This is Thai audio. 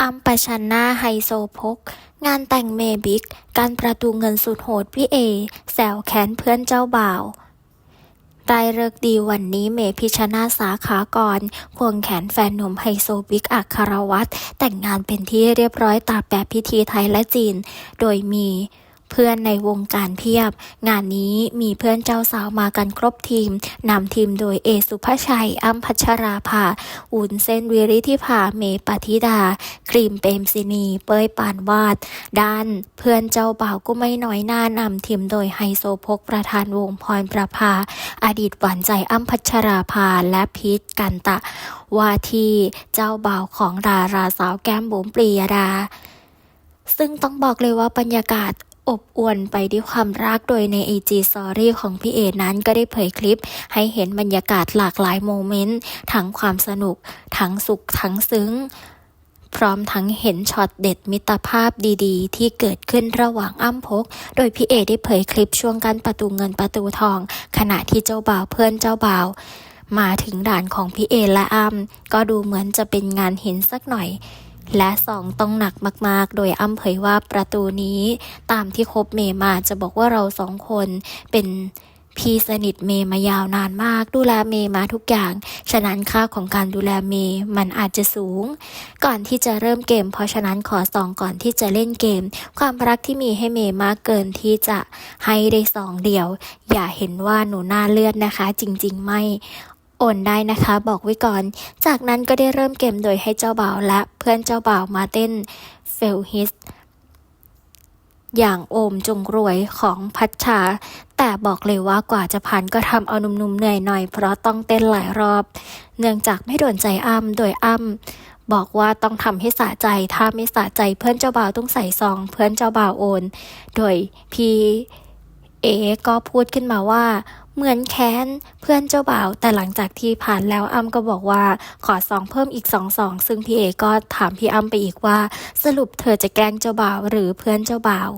อัมประชันนาไฮโซพก งานแต่งเมบิก การประตูเงินสุดโหดพี่เอ แซวแค้นเพื่อนเจ้าบ่าวได้เลิกดีวันนี้เมพิชนาสาขากรควงแขนแฟนหนุ่มไฮโซบิ๊กอัครวัตรแต่งงานเป็นที่เรียบร้อยตามแบบพิธีไทยและจีน โดยมี เพื่อนในวงการเพียบ งานนี้มีเพื่อนเจ้าสาวมากันครบทีมนำทีมโดยเอสุภาชัยอ้ำพัชราภาอุ่นเส้นวิริธิภาเมปฏิดา ครีมเปรมศินี เป้ยปานวาด ด้านเพื่อนเจ้าบ่าวก็ไม่น้อยหน้านำทีมโดยไฮโซพกประธานวงพรประภา อดีตหวานใจอ้ำพัชราภาและพีทกันตะ ว่าที่เจ้าบ่าวของดาราสาวแก้มบุ๋มปรียดาซึ่งต้องบอกเลยว่าบรรยากาศ อบอวลไปด้วยความรักโดยใน AG Story ของพี่เอนั้นก็ได้เผยคลิป ให้เห็นบรรยากาศหลากหลายโมเมนต์ทั้งความสนุก ทั้งสุข ทั้งซึ้ง พร้อมทั้งเห็นช็อตเด็ดมิตรภาพดีๆ ที่เกิดขึ้นระหว่างอ้ำพก โดยพี่เอได้เผยคลิปช่วงการประตูเงินประตูทอง ขณะที่เจ้าบ่าวเพื่อนเจ้าบ่าวมาถึงด่านของพี่เอและอ้ำก็ดูเหมือนจะเป็นงานหินสักหน่อย และสองต้องหนักมากๆ โดยอ้ำเผยว่าประตูนี้ตามที่คบเมย์มาจะบอกว่าเราสองคนเป็นพี่สนิทเมย์มายาวนานมาก ดูแลเมย์มาทุกอย่าง ฉะนั้นค่าของการดูแลเมย์มันอาจจะสูง ก่อนที่จะเริ่มเกม เพราะฉะนั้นขอสองก่อนที่จะเล่นเกม ความรักที่มีให้เมย์มากเกินที่จะให้ได้สองเดียว อย่าเห็นว่าหนูหน้าเลือดนะคะ จริง ๆ ไม่ โอนได้นะคะบอกไว้ก่อน จากนั้นก็ได้เริ่มเกมโดยให้เจ้าบ่าวและเพื่อนเจ้าบ่าวมาเต้นเฟลฮิสอย่างโอมจงรวยของพัชชา แต่บอกเลยว่ากว่าจะผ่านก็ทำเอานุ่มๆเหนื่อยหน่อยเพราะต้องเต้นหลายรอบ เนื่องจากไม่โดนใจอ้ำโดยอ้ำบอกว่าต้องทำให้สะใจ ถ้าไม่สะใจเพื่อนเจ้าบ่าวต้องใส่ซอง เพื่อนเจ้าบ่าวโอน โดยพี่เอก็พูดขึ้นมาว่า เหมือนแค้นเพื่อนเจ้าบ่าวแต่หลังจากที่ผ่านแล้วอ้ำก็บอกว่าขอซองเพิ่มอีกสองซองซึ่งพี่เอก็ถามพี่อ้ำไปอีกว่า สรุปเธอจะแกล้งเจ้าบ่าวหรือเพื่อนเจ้าบ่าว